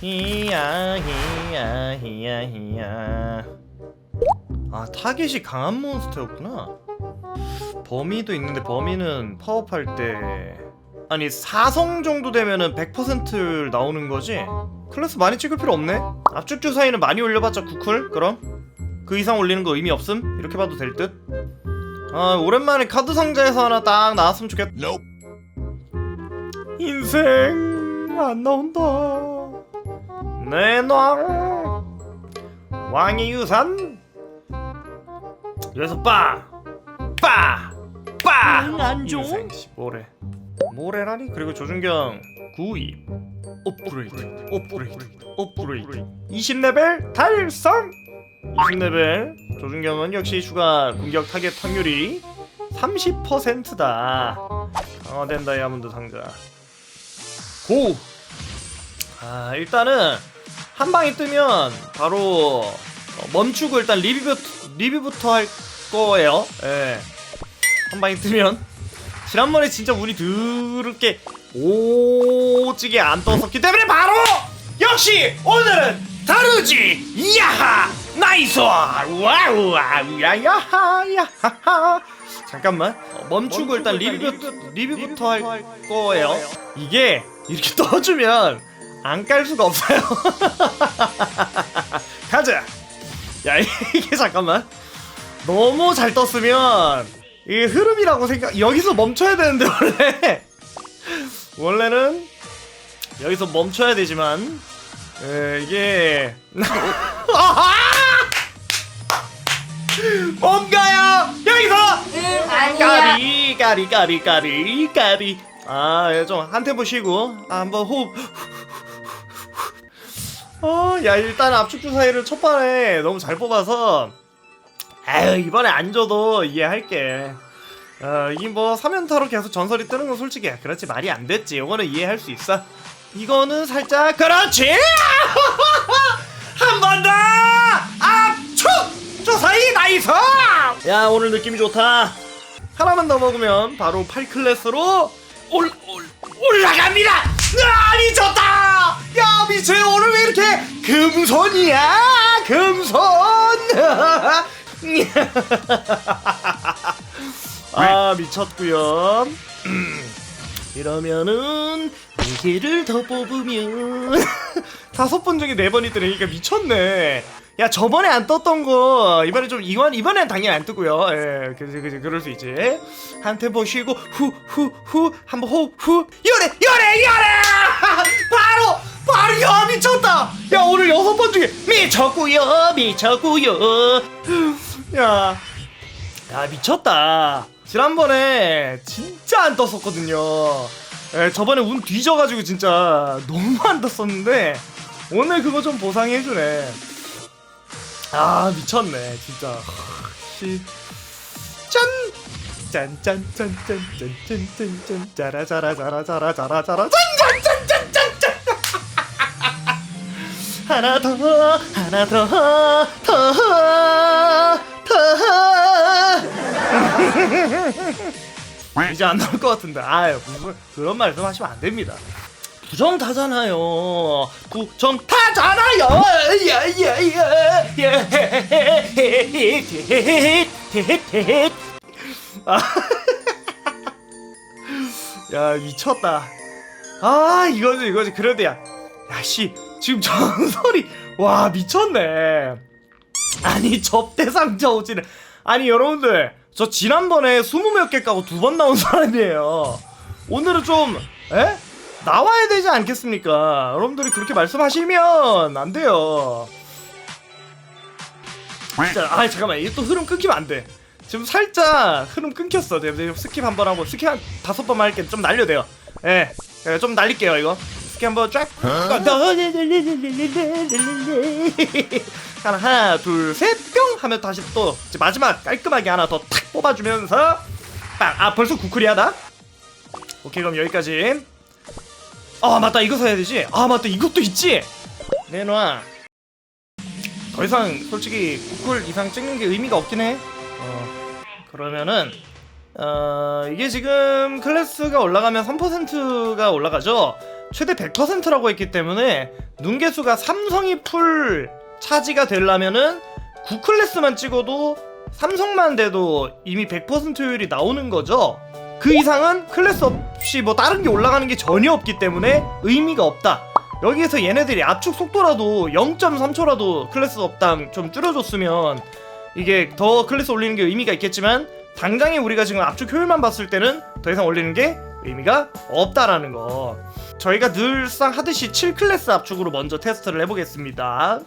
히야 히야 히야 히야 아 타겟이 강한 몬스터였구나 범위도 있는데 범위는 파업할 때 아니 4성 정도 되면은 100% 나오는 거지? 클래스 많이 찍을 필요 없네 압축 주사위는 많이 올려봤자 9쿨? 그럼? 그 이상 올리는 거 의미 없음? 이렇게 봐도 될 듯? 아 오랜만에 카드 상자에서 하나 딱 나왔으면 좋겠다 인생 안 나온다 내놔 왕의 유산 여기서 빠! 빠! 빠! 응, 안 줘? 인생 씨, 뭐래 뭐래라니? 그리고 조준경 구입 업그레이드 업그레이드 업그레이드 20레벨 달성 20레벨 조준경은 역시 추가 공격 타겟 확률이 30%다 강화된 다이아몬드 상자 고! 아 일단은 한 방에 뜨면 바로 어, 멈추고 일단 리뷰부터, 리뷰부터 할 거예요. 예. 한 방에 뜨면 지난번에 진짜 운이 드럽게 오지게 안 떴었기 때문에 바로 역시 오늘은 다르지! 이야하! 나이스 와우! 야야하 야하하. 잠깐만. 어, 멈추고 일단 리뷰부터, 리뷰부터 할 거예요. 이게 이렇게 떠주면 안 깔 수가 없어요. 가자. 야 이게 잠깐만. 너무 잘 떴으면 이게 흐름이라고 생각 여기서 멈춰야 되는데 원래. 원래는 여기서 멈춰야 되지만 에, 이게 뭔가요? 여기서! 까리 까리 까리 까리 까리. 아좀 한 템포 쉬고. 아, 한번 호흡 어 야 일단 압축 주사위를 첫 번에 너무 잘 뽑아서 아유 이번에 안 줘도 이해할게. 어 이게 뭐 3연타로 계속 전설이 뜨는 건 솔직히 그렇지 말이 안 됐지. 이거는 이해할 수 있어. 이거는 살짝 그렇지! 한 번 더! 압축 주사위 나이스! 야 오늘 느낌이 좋다. 하나만 더 먹으면 바로 8클래스로 올, 올, 올라갑니다! 아 미쳤다! 야 미쳐요. 오늘 왜 이렇게 금손이야? 금손! 아 미쳤구요. 음, 이러면은 네 개를 더 뽑으면. 다섯 번 중에 네 번이 뜨니까 미쳤네 야 저번에 안 떴던 거. 이번에 좀 이번 이번엔 당연히 안 뜨고요. 예 그지 그지 그럴 수 있지. 한 템포 쉬고 후 후 후 한번 호후. 요래 요래 요래 바로 바로 야 미쳤다! 야 오늘 여섯 번 중에 미쳤구요 미쳤구요. 야, 야 미쳤다. 지난번에 진짜 안 떴었거든요. 예, 저번에 운 뒤져가지고 진짜 너무 안 떴었는데 오늘 그거 좀 보상해주네. 아 미쳤네 진짜. 씨. 짠. 짠짠짠짠짠짠짠짠 짜라짜라짜라짜라짜라짜라 짠짠짠짠짠짠 하나 더 하나 더더더 이제 안 나올 것 같은데 아유 그런 말씀 하시면 안 됩니다 부정타잖아요. 부정타잖아요. 야 미쳤다. 아 이거지 이거지 그래도 야 야씨 지금 전설이 와 미쳤네. 아니 접대상자 오지는 아니 여러분들 저 지난번에 스무 몇 개 까고 두 번 나온 사람이에요. 오늘은 좀 에? 나와야 되지 않겠습니까? 여러분들이 그렇게 말씀하시면 안 돼요. 진짜 아 잠깐만. 이게 또 흐름 끊기면 안 돼. 지금 살짝 흐름 끊겼어. 스킵 한 번 하고 스킵 한 다섯 번만 할게. 좀 날려대요. 예, 예, 좀 날릴게요 이거. 스킵 한번 쫙. 하나 하나 둘셋뿅! 하면 다시 또 마지막 깔끔하게 하나 더 탁 뽑아주면서 빵아 벌써 구클이하다 오케이 그럼 여기까지 아 맞다 이거 사야 되지 아 맞다 이것도 있지 내놔 더 이상 솔직히 9쿨 이상 찍는 게 의미가 없긴 해. 어, 그러면은 어, 이게 지금 클래스가 올라가면 3%가 올라가죠. 최대 100%라고 했기 때문에 눈개수가 삼성이 풀 차지가 되려면은 9클래스만 찍어도 삼성만 돼도 이미 100% 효율이 나오는 거죠. 그 이상은 클래스 없이 뭐 다른 게 올라가는 게 전혀 없기 때문에 의미가 없다. 여기에서 얘네들이 압축 속도라도 0.3초라도 클래스 업당 좀 줄여줬으면 이게 더 클래스 올리는 게 의미가 있겠지만 당장에 우리가 지금 압축 효율만 봤을 때는 더 이상 올리는 게 의미가 없다라는 거. 저희가 늘상 하듯이 7클래스 압축으로 먼저 테스트를 해보겠습니다.